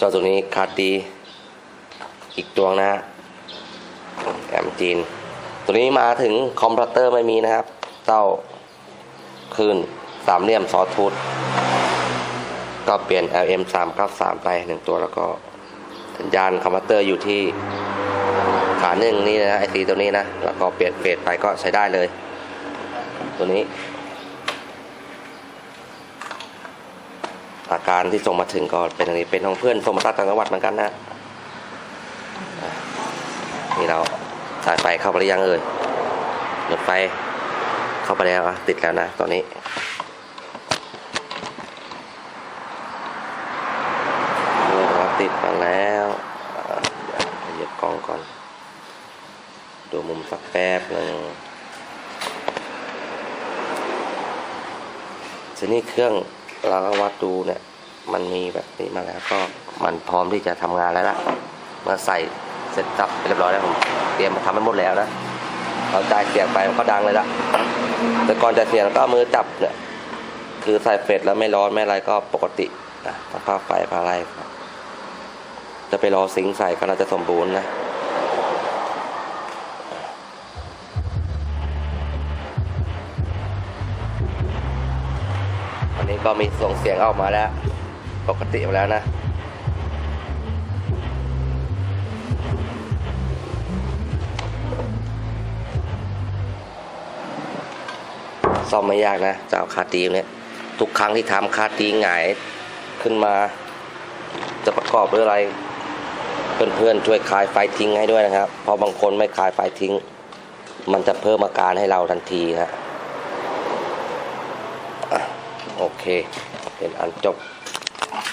เจ้าตัวนี้คาตีอีกตัวนะฮะแอมจีน ตัวนี้มาถึงคอมพิวเตอร์ไม่มีนะครับเต้าคืนสามเหลี่ยมซอทูธก็เปลี่ยน LM 3 9 3ไปหนึ่งตัวแล้วก็สัญญาณคอมพิวเตอร์อยู่ที่ขาหนึ่งนี่นะไอซีตัวนี้นะ แล้วก็เปลี่ยนเฟสไปก็ใช้ได้เลย ตัวนี้ อาการที่ส่งมาถึงก็เป็นอย่างนี้เป็นของเพื่อนส่งมาจากต่างจังหวัดเหมือนกันนะนี่เราสายไฟเข้าไปหรือยังเอ่ยรถไฟเข้าไปแล้วอะติดแล้วนะตอนนี้ติดมาแล้วอะเดี๋ยวเหยียบกล้องก่อน ดูมุมสักแป๊บหนึ่งทีนี้เครื่อง เราก็วัดดูเนี่ยมันมีแบบนี้มาแล้วก็มันพร้อมที่จะทำงานแล้วล่ะมาใส่เสร็จสับเรียบร้อยแล้วผมเตรียมมาทำให้หมดแล้วนะเราจ่ายเสียงไปมันก็ดังเลยละแต่ก่อนจะเสียงก็มือจับเนี่ยคือใส่เฟสแล้วไม่ร้อนไม่อะไรก็ปกตินะถ้าผ้าไฟผ้าอะไรจะไปรอซิงค์ใส่ก็น่าจะสมบูรณ์นะ วันนี้ก็มีส่งเสียงออกมาแล้ว ปกติมาแล้วนะซ่อมไม่ยากนะเจ้าคาตีเนี่ยทุกครั้งที่ทำคาตีหงายขึ้นมา จะประกอบด้วยอะไร เพื่อนๆช่วยคลายไฟทิ้งให้ด้วยนะครับ เพราะบางคนไม่คลายไฟทิ้ง มันจะเพิ่มอาการให้เราทันทีนะ โอเคเป็นอันจบ